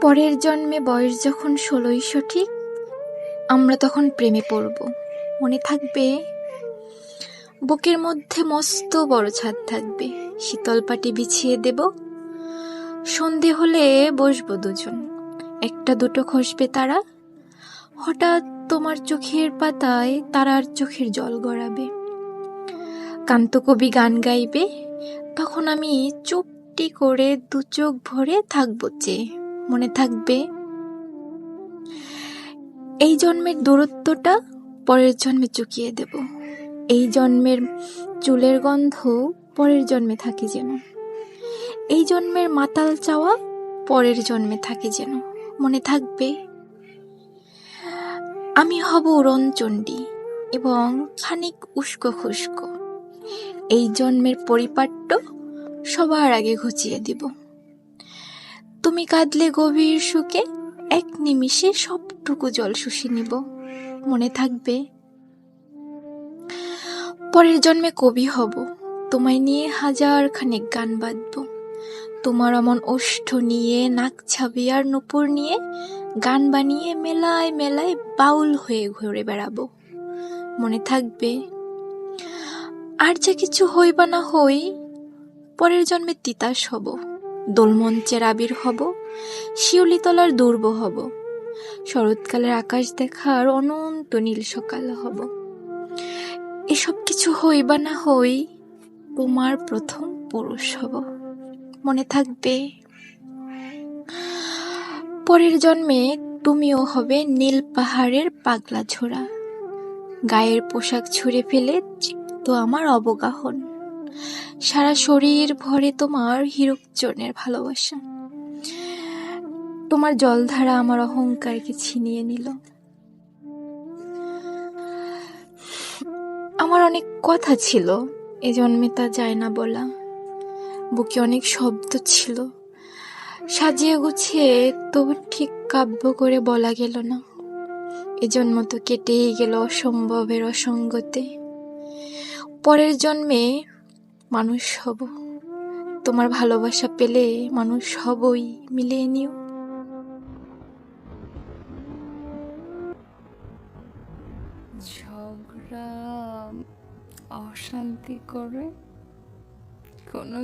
পরের জন্মে বয়স যখন ষোলোই সঠিক, আমরা তখন প্রেমে পড়ব। মনে থাকবে, বুকের মধ্যে মস্ত বড় ছাদ থাকবে। শীতল পাটি বিছিয়ে দেব। সন্ধে হলে বসবো দুজন। একটা দুটো খসবে তারা। হঠাৎ তোমার চোখের পাতায় তারার চোখের জল গড়াবে। কান্তকবি গান গাইবে। তখন আমি চুপটি করে দু চোখ ভরে থাকব চেয়ে। মনে থাকবে। এই জন্মের দূরত্বটা পরের জন্মে চুকিয়ে দেব। এই জন্মের চুলের গন্ধ পরের জন্মে থাকে যেন। এই জন্মের মাতাল চাওয়া পরের জন্মে থাকে যেন। মনে থাকবে, আমি হব রণচণ্ডী এবং খানিক উস্কো খুস্কো। এই জন্মের পরিপাট্য সবার আগে ঘুচিয়ে দিব। তুমি কাঁদলে গভীর সুখে, এক নিমিষে সবটুকু জল শুষে নিব। মনে থাকবে, পরের জন্মে কবি হব। তোমায় নিয়ে হাজার খানেক গান বাঁধব তোমার অমন ওষ্ঠ নিয়ে, নাক ছাবি আর নুপুর নিয়ে, গান বানিয়ে মেলায় মেলায় বাউল হয়ে ঘুরে বেড়াবো। মনে থাকবে, আর যা কিছু হই বা না হই, পরের জন্মে তিতাস হব। দোলমঞ্চের আবির হব, শিউলিতলার দুর্ব হব। শরৎকালের আকাশ দেখার অনন্ত নীল সকাল হব। এসব কিছু হই বা না হই, তোমার প্রথম পুরুষ হব। মনে থাকবে, পরের জন্মে তুমিও হবে নীল পাহাড়ের পাগলা ঝোড়া। গায়ের পোশাক ছুঁড়ে ফেলে তো আমার অবগাহন। সারা শরীর ভরে তোমার হিরুকচনের ভালোবাসা। তোমার জলধারা আমার অহংকারকে ছিনিয়ে নিল। আমার অনেক কথা ছিল, এ জন্মে তা যায় না বলা। বুকে অনেক শব্দ ছিল। সাজিয়ে গুছিয়ে তবু ঠিক কাব্য করে বলা গেল না। এ জন্ম তো কেটেই গেল অসম্ভবের অসঙ্গতে। পরের জন্মে মানুষ হব। তোমার ভালোবাসা পেলে মানুষ হবই মিলিয়ে নিও। ঝগড়া অশান্তি করে কোনো